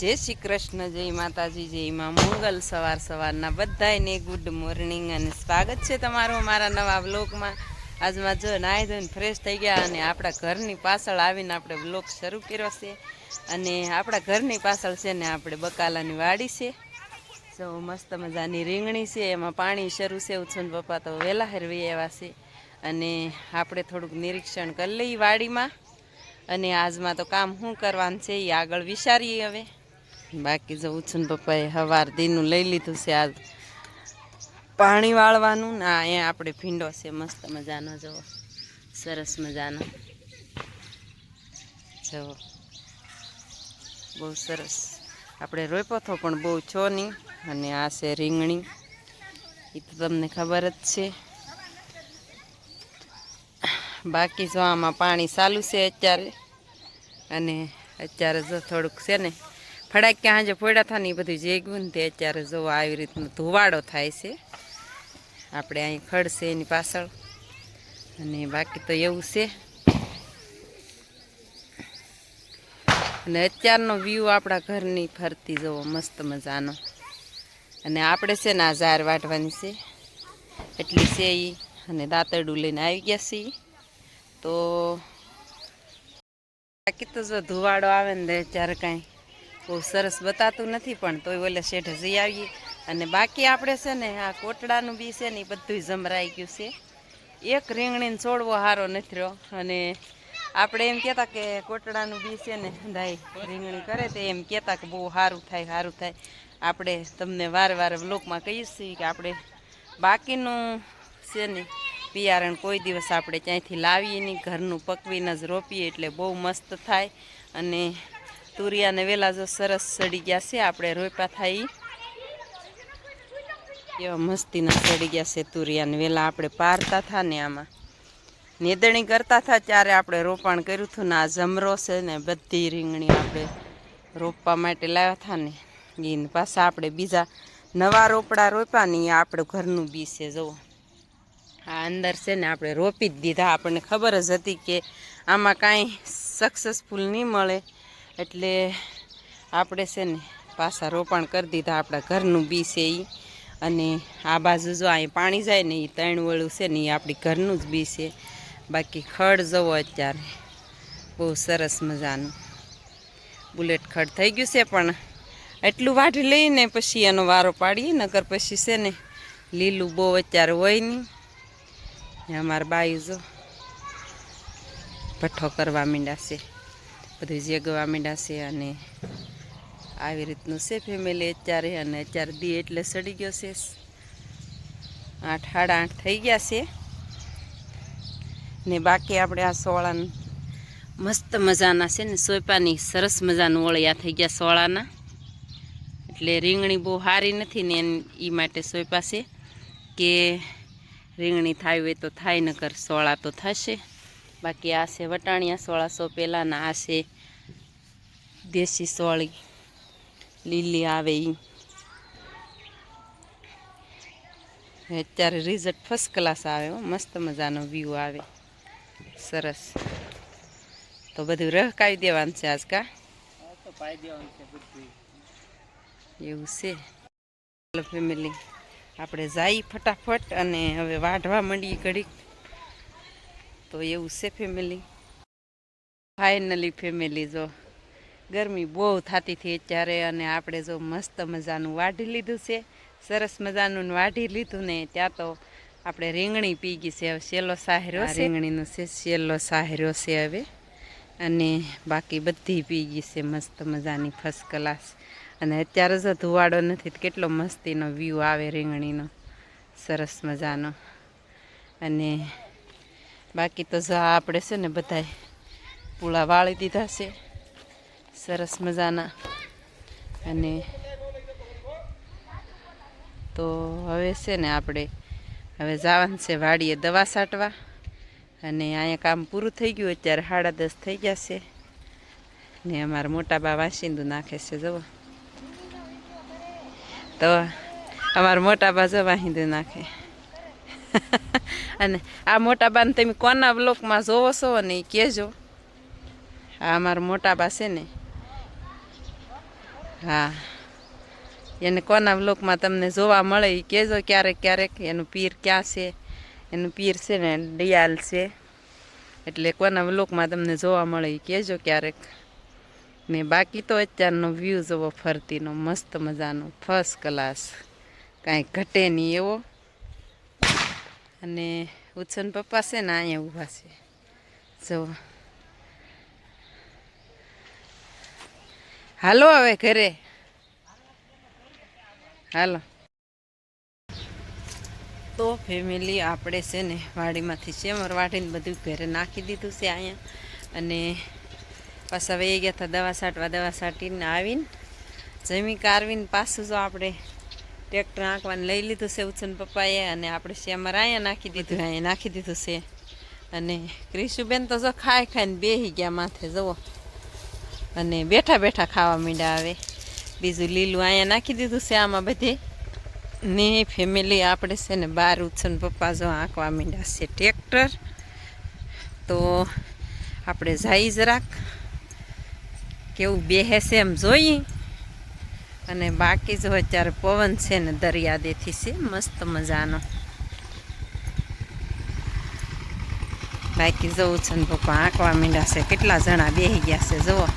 જય શ્રી કૃષ્ણ, જય માતાજી, જય માં. મંગલ સવાર સવારના બધાને ગુડ મોર્નિંગ અને સ્વાગત છે તમારું અમારા નવા વ્લોગમાં આજમાં જો નાહી ધોઈને ફ્રેશ થઈ ગયા અને આપણા ઘરની પાછળ આવીને આપણે વ્લોગ શરૂ કર્યો છે. અને આપણા ઘરની પાછળ છે ને આપણે બકાલાની વાડી છે. જો મસ્ત મજાની રીંગણી છે, એમાં પાણી શરૂ છે. ઉછન પપ્પા તો વહેલા હેરવી આવ્યા છે. અને આપણે થોડુંક નિરીક્ષણ કરી લઈએ વાડીમાં. અને આજમાં તો કામ શું કરવાનું છે એ આગળ વિચારીએ હવે. બાકી જો ને પપ્પાએ હવાર દીનું લઈ લીધું છે આજ. પાણી વાળવાનું ને આ અહીંયા આપણે ભીંડો છે, મસ્ત મજાનો જવો સરસ મજાનો. જવો બહુ સરસ. આપણે હતો પણ બહુ છો નહીં. અને આ છે રીંગણી. એ તો તમને ખબર જ છે. બાકી જો આમાં પાણી ચાલુ છે અત્યારે. અને અત્યારે જો થોડુંક છે ને ફડાક્યા હાજે ફોડા થાય ને એ બધું જેગવું ને તે અત્યારે જો આવી રીતનો ધુવાડો થાય છે. આપણે અહીં ખડશે એની પાછળ. અને બાકી તો એવું છે. અને અત્યારનો વ્યૂ આપણા ઘરની ફરતી જવો મસ્ત મજાનો. અને આપણે છે ને આ ઝાર વાટવાની છે. એટલી છે એ અને દાંતરડું લઈને આવી ગયા છીએ. તો બાકી તો જો ધુવાડો આવે ને ત્યારે કાંઈ બહુ સરસ બતાતું નથી, પણ તોય ઓલે શેઠ જઈ આવીએ. અને બાકી આપણે છે ને, આ કોટડાનું બી છે ને, એ બધું જમરાઈ ગયું છે. એક રીંગણીને છોડવો સારો નથી રહ્યો. અને આપણે એમ કહેતા કે કોટડાનું બી છે ને દાઈ રીંગણી કરે તે એમ કહેતા કે બહુ સારું થાય સારું થાય. આપણે તમને વાર વાર બ્લોકમાં કહીએ છીએ કે આપણે બાકીનું છે ને, બિયારણ કોઈ દિવસ આપણે ક્યાંયથી લાવીએ નહીં, ઘરનું પકવીને જ રોપીએ એટલે બહુ મસ્ત થાય. અને તુરિયાને વેલા જો સરસ સડી ગયા છે. આપણે રોપ્યા થાય એવા મસ્તીના સડી ગયા છે તુરિયાને વેલા આપણે પારતા હતા ને આમાં. નેદણી કરતા હતા ત્યારે આપણે રોપાણ કર્યું હતું ને આ જમરો છે ને બધી રીંગણી આપણે રોપવા માટે લાવ્યા હતા ને. એને પાછા આપણે બીજા નવા રોપડા રોપ્યા આપણું ઘરનું બી છે, જુઓ. આ અંદર છે ને આપણે રોપી જ દીધા. આપણને ખબર જ હતી કે આમાં કાંઈ સક્સેસફુલ નહીં મળે. એટલે આપણે છે ને પાછા રોપણ કરી દીધા આપણા ઘરનું બી છે એ અને આ બાજુ જો અહીં પાણી જાય ને એ ત્રણ વળું છે ને એ આપણી ઘરનું જ બી છે. બાકી ખડ જવો અત્યારે. બહુ સરસ મજાનું. બુલેટ ખડ થઈ ગયું છે પણ એટલું વાઢી લઈને પછી એનો વારો પાડીએ, નકર પછી છે ને લીલું બહુ અત્યારે હોય નહીં. અમારા બાયું જો ભઠ્ઠો કરવા માંડ્યા છે. બધું જગવા માંડ્યા છે અને આવી રીતનું છે ફેમિલી અત્યારે અને અત્યારે દી એટલે સડી ગયો છે. આઠ, સાડા આઠ થઈ ગયા છે. ને બાકી આપણે આ સોળાને મસ્ત મજાના છે ને સોયપાની સરસ મજાનું ઓળિયા થઈ ગયા સોળાના. એટલે રીંગણી બહુ સારી નથી ને એ માટે સોયપા છે કે રીંગણી થાય હોય તો થાય નકર સોળા તો થશે. બાકી આ છે વટાણિયા સોળા સો પહેલાંના આ છે દેશી સોળી લીલી આવે એ અત્યારે રિઝલ્ટ ફર્સ્ટ ક્લાસ આવે હો મસ્ત મજાનો વ્યૂ આવે. સરસ. તો બધું રહકાવી દેવાનું છે આજ કા? એવું છે. ફેમિલી આપણે જાય ફટાફટ અને હવે વાઢવા માંડીએ ઘડીક. તો એવું છે ફેમિલી ફાઇનલી ફેમિલી જો. ગરમી બહુ થતી હતી અત્યારે અને આપણે જો મસ્ત મજાનું વાઢી લીધું છે. સરસ મજાનું વાઢી લીધું ને ત્યાં તો આપણે રીંગણી પી ગઈ છે. હવે સેલો સાહેરો છે. રીંગણીનો છે સેલો સાહેરો છે હવે. અને બાકી બધી પી ગઈ છે મસ્ત મજાની ફર્સ્ટ ક્લાસ અને અત્યારે જો ધુવાડો નથી તો કેટલો મસ્તીનો વ્યૂ આવે રીંગણીનો. સરસ મજાનો. અને બાકી તો જો આપણે છે ને બધાય પૂળા વાળી દીધા છે. સરસ મજાના. અને તો હવે છે ને આપણે હવે જવાનું છે વાડીએ દવા છાંટવા અને અહીંયા કામ પૂરું થઈ ગયું, અત્યારે સાડા દસ થઈ ગયા છે. ને અમારા મોટા બા વાસિંદુ નાખે છે જવો તો અમારા મોટા બા જો વાહિંદુ નાખે. અને આ મોટા બાને તમે કોના બ્લોકમાં જોવો છો ને એ કહેજો. આ અમારા મોટા બા છે ને. હા. એને કોના બ્લોકમાં તમને જોવા મળે એ કહેજો ક્યારેક ક્યારેક. એનું પીર ક્યાં છે? એનું પીર છે ને ડિયાલ છે. એટલે કોના બ્લોકમાં તમને જોવા મળે એ કહેજો ક્યારેક. ને બાકી તો અત્યારનો વ્યૂ જોવો ફરતીનો, મસ્ત મજાનો ફર્સ્ટ ક્લાસ કાંઈ ઘટે નહીં એવો. અને ઉછન પપ્પા છે ને અહીંયા ઊભા છે. જો. હાલો હવે ઘરે. હાલો. તો ફેમિલી આપણે છે ને વાડીમાંથી શેમર વાટીને બધું ઘરે નાખી દીધું છે અહીંયા. અને પાછા વહી ગયા હતા દવા છાંટવા, દવા છાંટીને આવીને જમી કારવીને પાછું જો આપણે ટ્રેક્ટર આંકવાને લઈ લીધું છે ઉછન પપ્પાએ અને આપણે શેમર અહીંયા નાખી દીધું અહીંયા નાખી દીધું છે. અને ક્રિશુબેન તો જો ખાઈ ખાઈને બેસી ગયા માથે, જુઓ. અને બેઠા બેઠા ખાવા માંડ્યા આવે બીજું લીલું અહીંયા નાખી દીધું છે આમાં બધે. ને ફેમિલી આપણે છે ને બાર ઉછન પપ્પા જો આંકવા માંડ્યા છે ટ્રેક્ટર. તો આપણે જાય જરાક. કેવું બેહે છે એમ જોઈએ. અને બાકી જો અત્યારે પવન છે ને દરિયાદેથી છે, મસ્ત મજાનો. બાકી જવું છે ને પપ્પા આંકવા માંડ્યા છે, કેટલા જણા બેસી ગયા છે, જુઓ.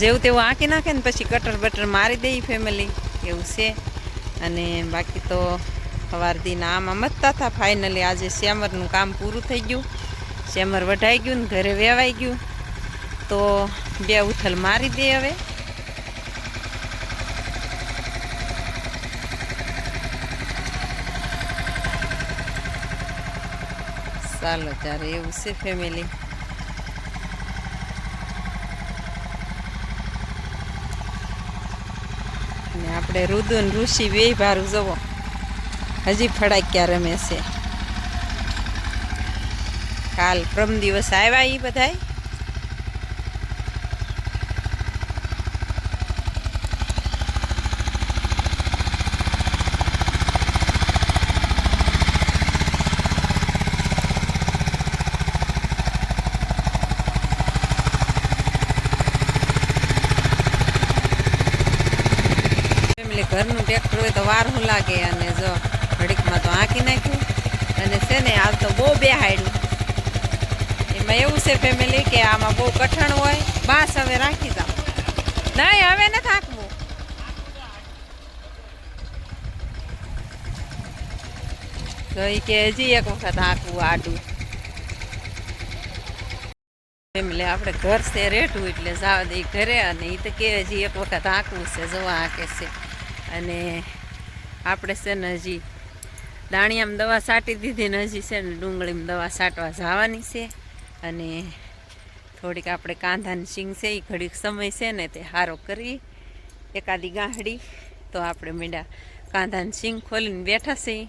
જેવું તેવું આંકી નાખે ને પછી કટર બટર મારી દઈ ફેમિલી એવું છે. અને બાકી તો સવારથી આમાં મતતા હતા ફાઇનલી આજે શ્યામરનું કામ પૂરું થઈ ગયું. શ્યામર વઢાઈ ગયું ને ઘરે વેવાઈ ગયું, તો બે ઉથલ મારી દે હવે. ચાલો ત્યારે એવું છે ફેમિલી ને આપણે રુદુ ને ઋષિ બે ભારું જવો હજી ફડાક્યા રમે છે. કાલ પ્રમ દિવસ આવ્યા એ ફેમિલી ઘરનું ટ્રેક્ટર હોય તો વાર હું લાગે અને જો ઘડીકમાં તો આંકી નાખ્યું. અને છે ને આજ તો બહુ બેહાડ્યું એમાં એવું છે ફેમિલી કે આમાં બહુ કઠણ હોય. બાસ હવે રાખી દઉં નહીં, હવે નથી હાંકવું તો એ કે હજી એક વખત હાંકવું આડું. ફેમિલી આપણે ઘર છે રેઠું એટલે જવા દઈ ઘરે અને એ તો કે હજી એક વખત હાંકવું છે જોવા હાંકે છે. અને આપણે છે ને હજી દાણિયામાં દવા છાંટી દીધી ને હજી છે ને ડુંગળીમાં દવા છાંટવા જવાની છે. અને થોડીક આપણે કાંધાની શીંગ છે એ ઘડીક સમય છે ને તે હારો કરી, એકાદી ગાંહડી. તો આપણે મીંડા કાંધાની શીંગ ખોલીને બેઠા છીએ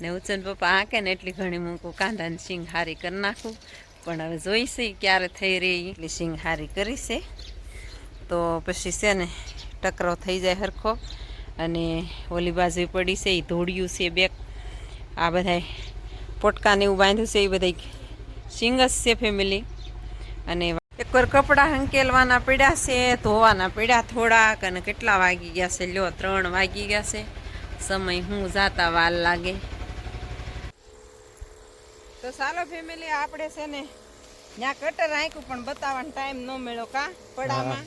ને ઉચન પપ્પા આંકે ને એટલી ઘણી મૂકું કાંધાની શીંગ હારી કરી નાખું. પણ હવે જોઈશે ક્યારે થઈ રહી એટલી શીંગ હારી કરી છે. તો પછી છે ને ટકરો થઈ જાય હરખો. અને ઓલી બાજુ પડી છે એ ધોળિયું છે બેક. આ બધા પોટકાને એવું બાંધ્યું છે એ બધા છે ફેમિલી અને એકવાર કપડાં હંકેલવાના પડ્યા છે ધોવાના પડ્યા થોડાક અને કેટલા વાગી ગયા છે? લ્યો ત્રણ વાગી ગયા છે. સમય હું જાતા વાર લાગે. તો ચાલો ફેમિલી આપણે છે ને ત્યાં કટર રાખ્યું પણ બતાવવાનો ટાઈમ ન મળ્યો કા પડામાં.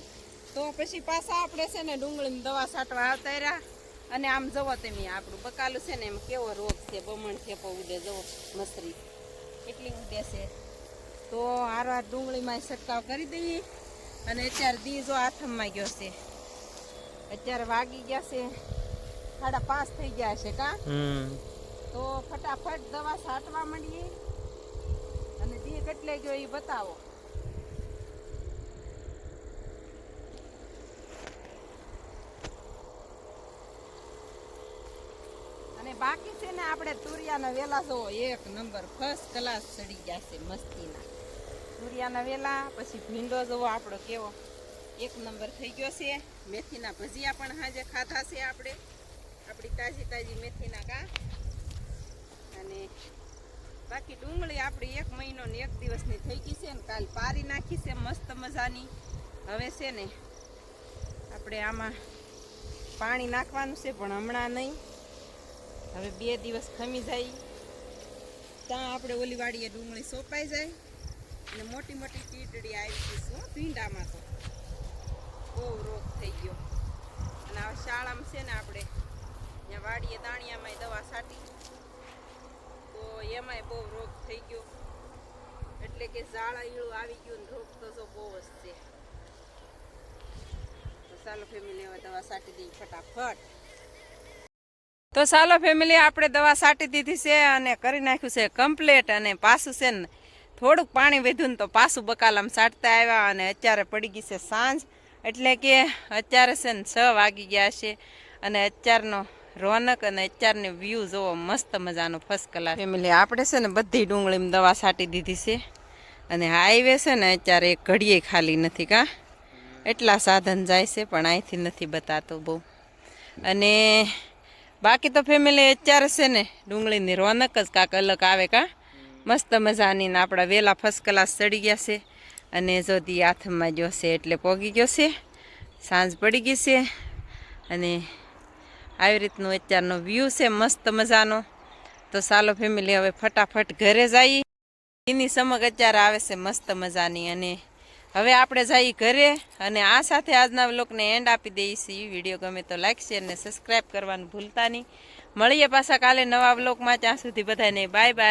તો પછી પાછા આપણે છે ને ડુંગળીની દવા છાંટવા આવતા રહ્યા. અને આમ જવો તમે આપણું. બકાલું છે ને એમ કેવો રોગ છે બમણ છે ઉડે જવો મસરી. એટલી ઉડે છે. તો હારો હાર ડુંગળીમાં છંટકાવ કરી દઈએ. અને અત્યારે દીજો આથમમાં ગયો છે. અત્યારે વાગી ગયા છે સાડા પાંચ થઈ ગયા છે કા? તો ફટાફટ દવા છાંટવા માંડીએ. અને દી કેટલે ગયો એ બતાવો. બાકી છે ને આપણે તુરિયાના વેલા જો એક નંબર ફર્સ્ટ ક્લાસ ચડી ગયા છે મસ્તીના. તુરિયાના વેલા, પછી ભીંડો જોવો આપણો કેવો. એક નંબર થઈ ગયો છે. મેથીના ભજીયા પણ હાજે ખાધા છે આપણે. આપણી તાજી તાજી મેથીના કા અને બાકી ડુંગળી આપણી એક મહિનો ને એક દિવસની થઈ ગઈ છે ને કાલ પારી નાખી છે મસ્ત મજાની. હવે છે ને આપણે આમાં પાણી નાખવાનું છે, પણ હમણાં નહીં. હવે બે દિવસ ખમી જાય. ત્યાં આપણે ઓલી વાડીએ ડુંગળી સોંપાઈ જાય. અને મોટી મોટી કીટડી આવી ગઈ શું? ભીંડામાં તો. બહુ રોગ થઈ ગયો. અને આ શાળામાં છે ને આપણે, ત્યાં વાડીએ દાણિયામાં દવા છાંટી. તો એમાંય બહુ રોગ થઈ ગયો. એટલે કે ઝાડા ઈળું આવી ગયું ને રોગ તો જો બહુ જ છે. ચાલો ફેમિલી હવે દવા છાંટી દઈએ ફટાફટ. તો ચાલો ફેમિલી આપણે દવા છાંટી દીધી છે અને કરી નાખ્યું છે કમ્પ્લેટ અને પાછું છે ને થોડુંક પાણી વધ્યું ને તો પાછું બકાલામાં સાટતા આવ્યા અને અત્યારે પડી ગઈ છે સાંજ. એટલે કે અત્યારે છે ને છ વાગી ગયા છે અને અત્યારનો રોનક અને અત્યારની વ્યૂ જોવો મસ્ત મજાનો ફર્સ્ટ ક્લાસ ફેમિલી આપણે છે ને બધી ડુંગળીમાં દવા છાંટી દીધી છે અને હાઈવે છે ને અત્યારે ઘડીએ ખાલી નથી કાં. એટલા સાધન જાય છે પણ અહીંથી નથી બતાતો બહુ. અને બાકી તો ફેમિલી અત્યારે છે ને ડુંગળીની રોનક જ કાંક અલગ આવે કા. મસ્ત મજાની ને આપણા વેલા ફર્સ્ટ ક્લાસ ચડી ગયા છે. અને જો હાથમાં ગયો છે એટલે પોગી ગયો છે. સાંજ પડી ગઈ છે. અને આવી રીતનું અત્યારનો વ્યૂ છે, મસ્ત મજાનો. તો ચાલો ફેમિલી હવે ફટાફટ ઘરે જઈએ. એની સમગ અત્યારે આવે છે મસ્ત મજાની અને હવે આપણે જઈએ ઘરે અને આ સાથે આજના વ્લોગને એન્ડ આપી દઈએ છીએ વીડિયો ગમે તો લાઈક શેર ને સબસ્ક્રાઈબ કરવાનું ભૂલતા નહીં. મળીએ પાછા કાલે નવા વ્લોગમાં. ત્યાં સુધી બધાને બાય બાય